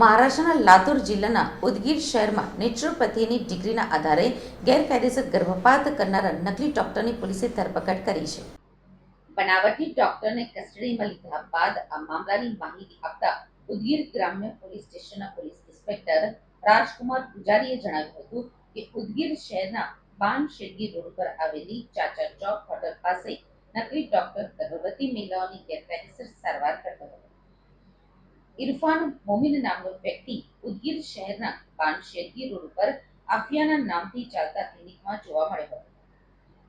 મહારાષ્ટ્રના લાતુર જિલ્લાના ઉદગીર શહેરમાં નેચરોપેથીની ડિગ્રીના આધારે ગેરકાયદેસર ગર્ભપાત કરનારા નકલી ડોક્ટરની પોલીસે ધરપકડ કરી છે. બનાવટી ડોક્ટરને કસ્ટડીમાં લીધા બાદ આ મામલાની માહિતી આપતા ઉદગીર ગ્રામ્ય પોલીસ સ્ટેશનના પોલીસ ઇન્સ્પેક્ટર રાજકુમાર પૂજારીએ જણાવ્યું હતું કે ઉદગીર શહેરના બાન શેરગી રોડ પર આવેલી ચાચા ચોક હોટલ પાસે નકલી ડોક્ટર ગર્ભવતી મહિલાઓની ગેરકાયદેસર સારવાર કરતો હતો. ઇરફાન મોમિન નામનો વ્યક્તિ ઉદગીર શહેરના બાનશેરગી રોડ ઉપર આફિયાના નામથી ચાલતા ક્લિનિકમાં જોવા મળ્યો હતો.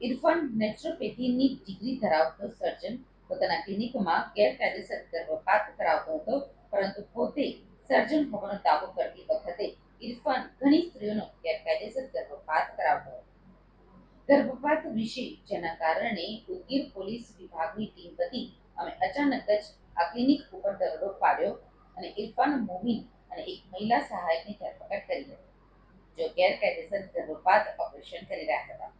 ઇરફાન નેચરોપેથીની ડિગ્રી ધરાવતો સર્જન પોતાના ક્લિનિકમાં ગેરકાયદેસર ગર્ભપાત કરાવતો હતો, પરંતુ પોતે સર્જન હોવાનો દાવો કરતી વખતે ઇરફાન ઘણી સ્ત્રીઓનો ગેરકાયદેસર ગર્ભપાત કરાવતો હતો. ગર્ભપાત વિશે જેના કારણે ઉદગીર પોલીસ વિભાગની ટીમ વતી અમે અચાનક જ આ ક્લિનિક ઉપર દરોડો પાડ્યો અને ઇરફાન મોમીન અને એક મહિલા સહાયકની ધરપકડ કરી હતી, જો ગેરકાયદેસર ગર્ભપાત ઓપરેશન કરી રહ્યા હતા.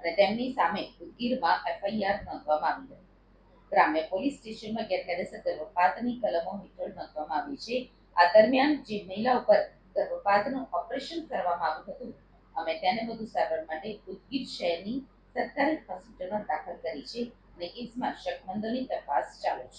અને તેમની સામે ઉદગીરમાં એફઆઈઆર નોંધવામાં આવી હતી. ગ્રામ્ય પોલીસ સ્ટેશનમાં ગેરકાયદેસર ગર્ભપાતની કલમો હેઠળ નોંધવામાં આવી છે. આ દરમિયાન જે મહિલા ઉપર ગર્ભપાતનું ઓપરેશન કરવામાં આવ્યું હતું, અમે તેને વધુ સારવાર માટે ઉદગીર શહેરની સરકારી હોસ્પિટલમાં દાખલ કરી છે અને કેસમાં શકમંદોની તપાસ ચાલુ છે.